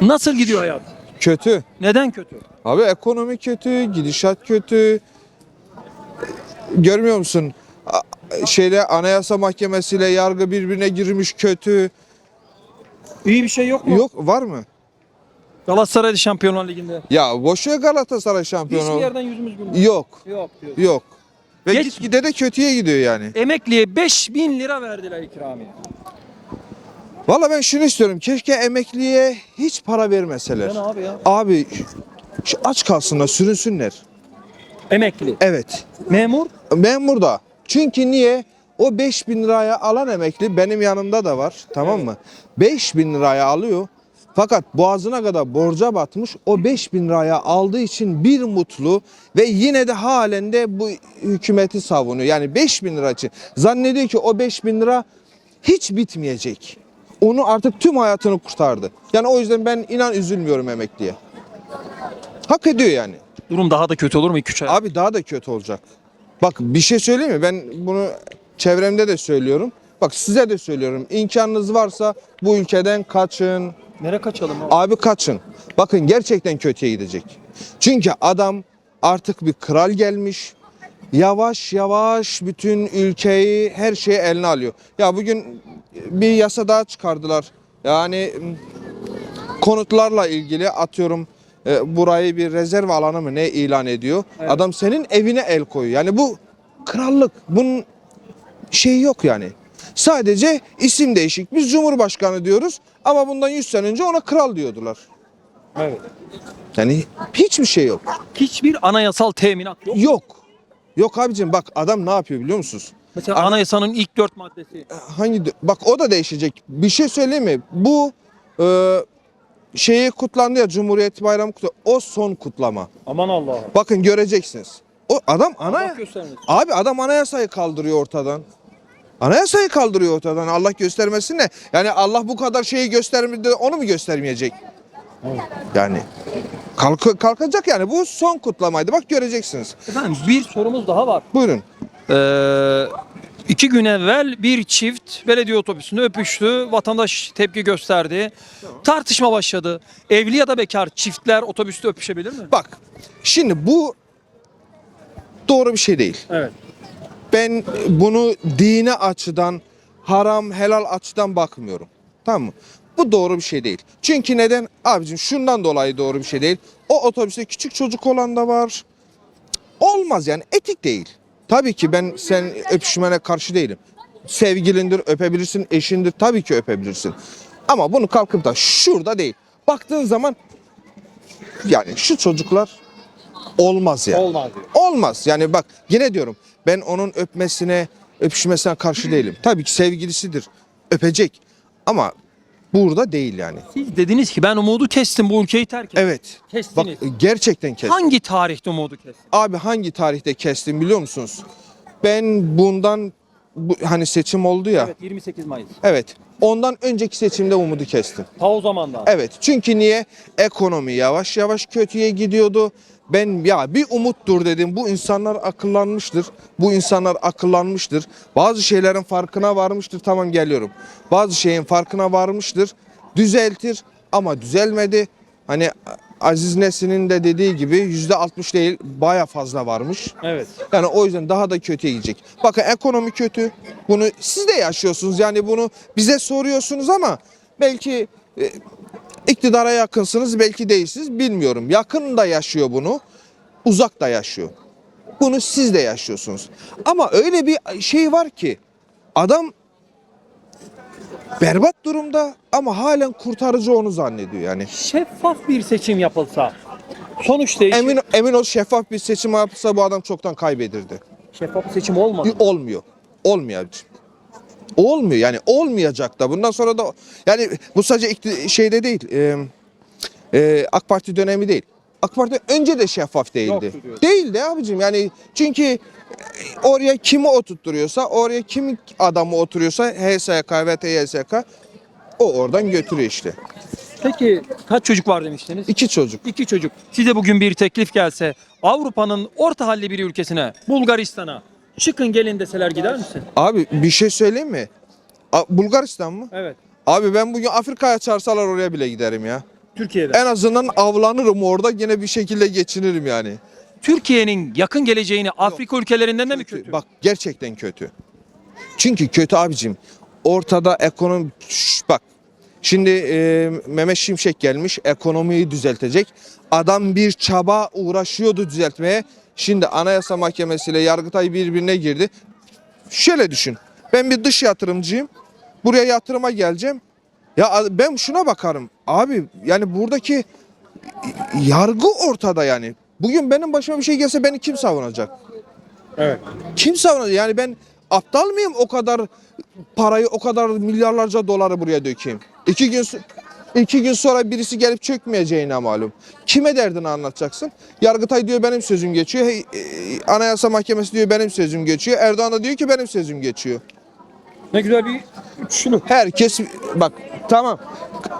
Nasıl gidiyor hayat? Kötü. Neden kötü? Abi ekonomi kötü, gidişat kötü. Görmüyor musun? A- Anayasa Mahkemesi'yle yargı birbirine girmiş kötü. İyi bir şey yok mu? Yok var mı? Galatasaray'da Şampiyonlar Ligi'nde. Ya boşuna Galatasaray şampiyonu. Hiçbir yerden yüzümüz gülmüyor. Yok, Yok diyor. yok. Ve Geç- gitgide de kötüye gidiyor yani. Emekliye 5000 lira verdiler ikramiye. Valla ben şunu istiyorum. Keşke emekliye hiç para vermeseler. Ne abi ya? Abi şu aç kalsınlar, sürünsünler. Emekli. Evet. Memur. Memur da. Çünkü niye? O 5000 liraya alan emekli benim yanımda da var. Tamam mı? 5000 liraya alıyor. Fakat boğazına kadar borca batmış. O 5000 liraya aldığı için bir mutlu ve yine de halen de bu hükümeti savunuyor. Yani 5000 lira için. Zannediyor ki o 5000 lira hiç bitmeyecek. Onu artık tüm hayatını kurtardı. Yani o yüzden ben inan üzülmüyorum emekliye. Hak ediyor yani. Durum daha da kötü olur mu 2-3 ay? Abi daha da kötü olacak. Bak bir şey söyleyeyim mi? Ben bunu çevremde de söylüyorum. Bak size de söylüyorum. İmkanınız varsa bu ülkeden kaçın. Nereye kaçalım abi? Abi kaçın. Bakın gerçekten kötüye gidecek. Çünkü adam artık bir kral gelmiş. Yavaş yavaş bütün ülkeyi her şeyi eline alıyor. Ya bugün bir yasa daha çıkardılar. Yani konutlarla ilgili atıyorum e, burayı bir rezerv alanı mı ne ilan ediyor. Adam senin evine el koyuyor. Yani bu krallık. Bunun şeyi yok yani. Sadece isim değişik. Biz Cumhurbaşkanı diyoruz ama bundan 100 sene önce ona kral diyordular. Evet. Yani hiçbir şey yok. Hiçbir anayasal teminat yok. Yok. Yok abicim bak adam ne yapıyor biliyor musunuz? Mesela anayasanın ilk dört maddesi. Hangi bak o da değişecek. Bir şey söyleyeyim mi? Bu e, şeyi kutlandı ya Cumhuriyet Bayramı kutlandı. O son kutlama. Aman Allah'ım. Bakın göreceksiniz. O adam ana Allah göstermesin. Abi adam anayasayı kaldırıyor ortadan. Anayasayı kaldırıyor ortadan. Allah göstermesin de. Yani Allah bu kadar şeyi göstermedi onu mu göstermeyecek? Yani kalk, kalkacak yani. Bu son kutlamaydı. Bak göreceksiniz. Efendim bir sorumuz daha var. Buyurun. Ee, iki gün evvel bir çift belediye otobüsünde öpüştü. Vatandaş tepki gösterdi. Tartışma başladı. Evli ya da bekar çiftler otobüste öpüşebilir mi? Bak şimdi bu doğru bir şey değil. Evet. Ben bunu dine açıdan haram helal açıdan bakmıyorum. Tamam mı? Bu doğru bir şey değil. Çünkü neden? Abicim şundan dolayı doğru bir şey değil. O otobüste küçük çocuk olan da var. Olmaz yani etik değil. Tabii ki ben sen öpüşmene karşı değilim. Sevgilindir, öpebilirsin, eşindir tabii ki öpebilirsin. Ama bunu kalkıp da şurada değil. Baktığın zaman yani şu çocuklar olmaz yani. Olmaz diyor. Olmaz. Yani bak yine diyorum ben onun öpmesine, öpüşmesine karşı değilim. Tabii ki sevgilisidir. Öpecek. Ama burada değil yani. Siz dediniz ki ben umudu kestim bu ülkeyi terk ettim. Evet. Kestiniz. Bak gerçekten kestim. Hangi tarihte umudu kestin? Abi hangi tarihte kestim biliyor musunuz? Ben bundan bu, hani seçim oldu ya. Evet 28 Mayıs. Evet. Ondan önceki seçimde umudu kestim. Ta o zamandan. Evet. Çünkü niye? Ekonomi yavaş yavaş kötüye gidiyordu. Ben ya bir umuttur dedim. Bu insanlar akıllanmıştır. Bu insanlar akıllanmıştır. Bazı şeylerin farkına varmıştır. Tamam geliyorum. Bazı şeyin farkına varmıştır. Düzeltir ama düzelmedi. Hani Aziz Nesin'in de dediği gibi yüzde 60 değil baya fazla varmış. Evet. Yani o yüzden daha da kötüye gidecek. Bakın ekonomi kötü. Bunu siz de yaşıyorsunuz. Yani bunu bize soruyorsunuz ama belki e, iktidara yakınsınız, belki değilsiniz bilmiyorum. Yakın da yaşıyor bunu. Uzak da yaşıyor. Bunu siz de yaşıyorsunuz. Ama öyle bir şey var ki adam berbat durumda ama halen kurtarıcı onu zannediyor yani. Şeffaf bir seçim yapılsa sonuç değişir. Emin emin ol şeffaf bir seçim yapılsa bu adam çoktan kaybedirdi. Şeffaf bir seçim olmadı. Olmuyor. Olmuyor abicim. Olmuyor yani olmayacak da bundan sonra da yani bu sadece şeyde değil e, e, AK Parti dönemi değil. AK Parti önce de şeffaf değildi. Değildi abicim yani çünkü oraya kimi oturtturuyorsa oraya kim adamı oturuyorsa HSK ve TYSK o oradan götürüyor işte. Peki kaç çocuk var demiştiniz? İki çocuk. İki çocuk. Size bugün bir teklif gelse Avrupa'nın orta halli bir ülkesine Bulgaristan'a çıkın gelin deseler gider misin? Abi bir şey söyleyeyim mi? A- Bulgaristan mı? Evet. Abi ben bugün Afrika'ya çağırsalar oraya bile giderim ya. Türkiye'de. En azından avlanırım orada yine bir şekilde geçinirim yani. Türkiye'nin yakın geleceğini Afrika ülkelerinden de mi kötü? Bak gerçekten kötü. Çünkü kötü abicim. Ortada ekonomi Şş, bak. Şimdi e, Mehmet Şimşek gelmiş ekonomiyi düzeltecek. Adam bir çaba uğraşıyordu düzeltmeye. Şimdi Anayasa Mahkemesi ile Yargıtay birbirine girdi. Şöyle düşün. Ben bir dış yatırımcıyım. Buraya yatırıma geleceğim. Ya ben şuna bakarım. Abi yani buradaki yargı ortada yani. Bugün benim başıma bir şey gelse beni kim savunacak? Evet. Kim savunacak? Yani ben aptal mıyım o kadar parayı, o kadar milyarlarca doları buraya dökeyim? İki gün iki gün sonra birisi gelip çökmeyeceğine malum. Kime derdini anlatacaksın? Yargıtay diyor benim sözüm geçiyor. Hey, e, Anayasa Mahkemesi diyor benim sözüm geçiyor. Erdoğan da diyor ki benim sözüm geçiyor. Ne güzel bir şunu. Herkes bak tamam.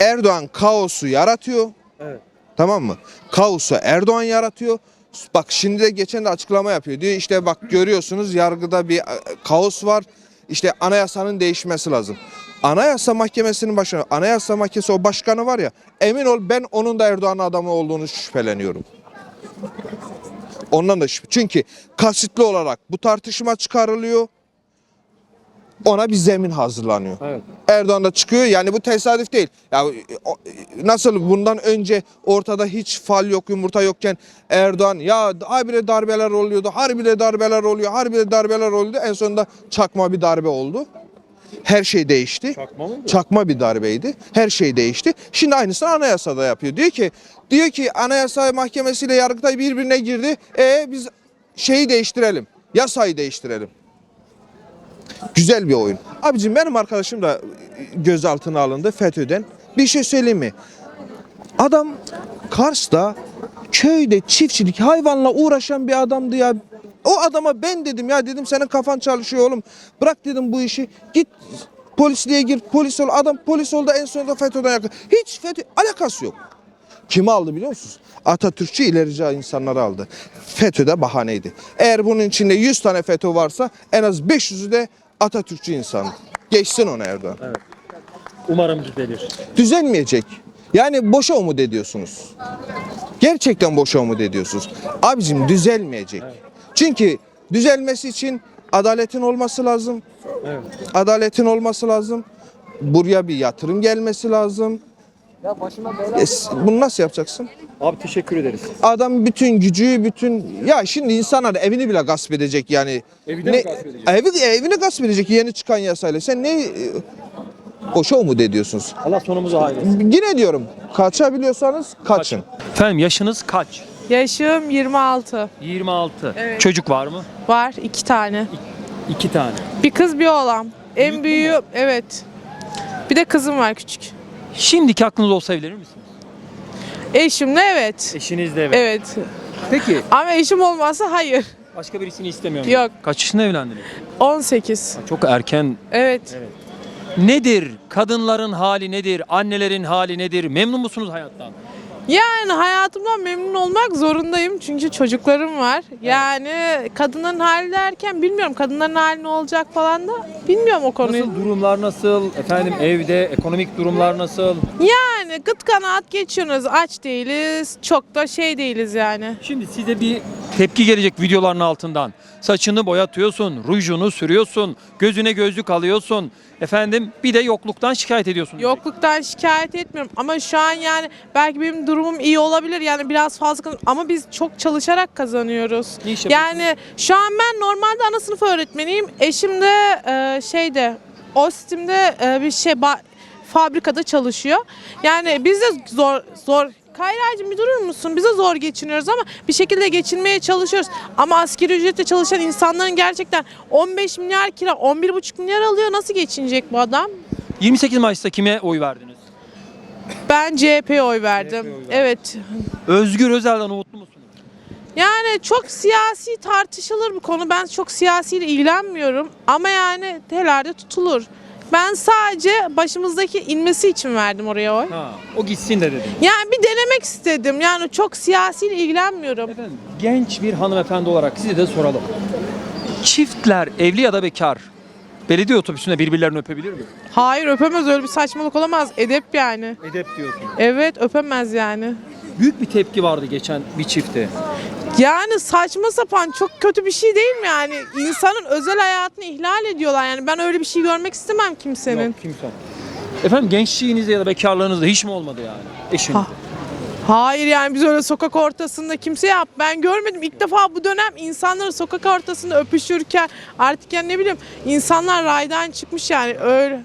Erdoğan kaosu yaratıyor. Evet. Tamam mı? Kaosu Erdoğan yaratıyor. Bak şimdi de geçen de açıklama yapıyor. Diyor işte bak görüyorsunuz yargıda bir e, kaos var. İşte anayasanın değişmesi lazım. Anayasa Mahkemesi'nin başına, Anayasa Mahkemesi o başkanı var ya, emin ol ben onun da Erdoğan'ın adamı olduğunu şüpheleniyorum. Ondan da şüphe. Çünkü kasıtlı olarak bu tartışma çıkarılıyor. Ona bir zemin hazırlanıyor. Evet. Erdoğan da çıkıyor. Yani bu tesadüf değil. Ya nasıl bundan önce ortada hiç fal yok, yumurta yokken Erdoğan ya habire darbeler oluyordu, harbide darbeler oluyor, harbide darbeler oluyordu. En sonunda çakma bir darbe oldu. Her şey değişti. Çakma mıydı? Çakma bir darbeydi. Her şey değişti. Şimdi aynısını anayasada yapıyor. Diyor ki diyor ki Anayasa Mahkemesi ile Yargıtay birbirine girdi. E biz şeyi değiştirelim. Yasayı değiştirelim. Güzel bir oyun. Abicim benim arkadaşım da gözaltına alındı FETÖ'den. Bir şey söyleyeyim mi? Adam Kars'ta köyde çiftçilik hayvanla uğraşan bir adamdı ya. O adama ben dedim ya dedim senin kafan çalışıyor oğlum. Bırak dedim bu işi. Git polisliğe gir polis ol. Adam polis oldu en sonunda FETÖ'den yakın. Hiç FETÖ alakası yok. Kimi aldı biliyor musunuz? Atatürkçü ilerici insanları aldı. FETÖ de bahaneydi. Eğer bunun içinde 100 tane FETÖ varsa en az 500'ü de Atatürkçü insan. Geçsin onu Erdoğan. Umarım düzelir. Düzelmeyecek. Yani boşa umut ediyorsunuz. Gerçekten boşa umut ediyorsunuz. Abicim düzelmeyecek. Çünkü düzelmesi için adaletin olması lazım. Evet. Adaletin olması lazım. Buraya bir yatırım gelmesi lazım. E, s- bunu nasıl yapacaksın? Abi teşekkür ederiz. Adam bütün gücü, bütün ya şimdi insanlar evini bile gasp edecek yani. Evini mi gasp edecek? Evi, evini gasp edecek yeni çıkan yasayla. Sen ne e, boşa umut ediyorsunuz? Allah sonumuzu hayretsin. Yine diyorum kaçabiliyorsanız kaçın. Efendim yaşınız kaç? Yaşım 26. 26. Evet. Çocuk var mı? Var iki tane. İki tane. Bir kız bir oğlan. En Büyük mü büyüğü evet. Bir de kızım var küçük. Şimdiki aklınız olsa evlenir misiniz? Eşimle evet. Eşiniz de evet. Evet. Peki Ama eşim olmazsa hayır. başka birisini istemiyor musunuz? Yok. Kaç yaşında evlendiniz? 18. Çok erken. Evet. Nedir? Kadınların hali nedir? Annelerin hali nedir? Memnun musunuz hayattan? Yani hayatımdan memnun olmak zorundayım çünkü çocuklarım var. Yani kadınların hali derken bilmiyorum kadınların hali ne olacak falan da bilmiyorum o konuyu. Nasıl durumlar nasıl? Efendim evde ekonomik durumlar nasıl? Yani gıt kanaat geçiyoruz. Aç değiliz. Çok da şey değiliz yani. Şimdi size bir tepki gelecek videoların altından. Saçını boyatıyorsun, rujunu sürüyorsun, gözüne gözlük alıyorsun. Efendim bir de yokluktan şikayet ediyorsun. Yokluktan şikayet etmiyorum ama şu an yani belki benim durumum iyi olabilir yani biraz fazla ama biz çok çalışarak kazanıyoruz. Ne iş? Yani şu an ben normalde ana sınıf öğretmeniyim. Eşim de e, şeyde Ostim'de e, bir şey fabrikada çalışıyor. Yani biz de zor zor Kayra'cığım bir durur musun? Biz de zor geçiniyoruz ama bir şekilde geçinmeye çalışıyoruz. Ama asgari ücretle çalışan insanların gerçekten 15 milyar kira, 11,5 milyar alıyor. Nasıl geçinecek bu adam? 28 Mayıs'ta kime oy verdiniz? Ben CHP'ye oy verdim. CHP'ye oy. Evet. Özgür Özel'den umutlu musunuz? Yani çok siyasi tartışılır bu konu. Ben çok siyasiyle ilgilenmiyorum. Ama yani telerde tutulur. Ben sadece başımızdaki inmesi için verdim oraya oy. Ha, o gitsin de dedim. Yani bir denemek istedim. Yani çok siyasiyle ilgilenmiyorum. Efendim genç bir hanımefendi olarak size de soralım. Çiftler evli ya da bekar belediye otobüsünde birbirlerini öpebilir mi? Hayır öpemez öyle bir saçmalık olamaz. Edep yani. Edep diyorsun. Evet öpemez yani. Büyük bir tepki vardı geçen bir çifte. Yani saçma sapan çok kötü bir şey değil mi yani? İnsanın özel hayatını ihlal ediyorlar yani. Ben öyle bir şey görmek istemem kimsenin. Yok, kimse. Efendim gençliğinizde ya da bekarlığınızda hiç mi olmadı yani eşinizde? Ha. Hayır yani biz öyle sokak ortasında kimse yap. Ben görmedim. İlk defa bu dönem insanları sokak ortasında öpüşürken artık yani ne bileyim insanlar raydan çıkmış yani öyle.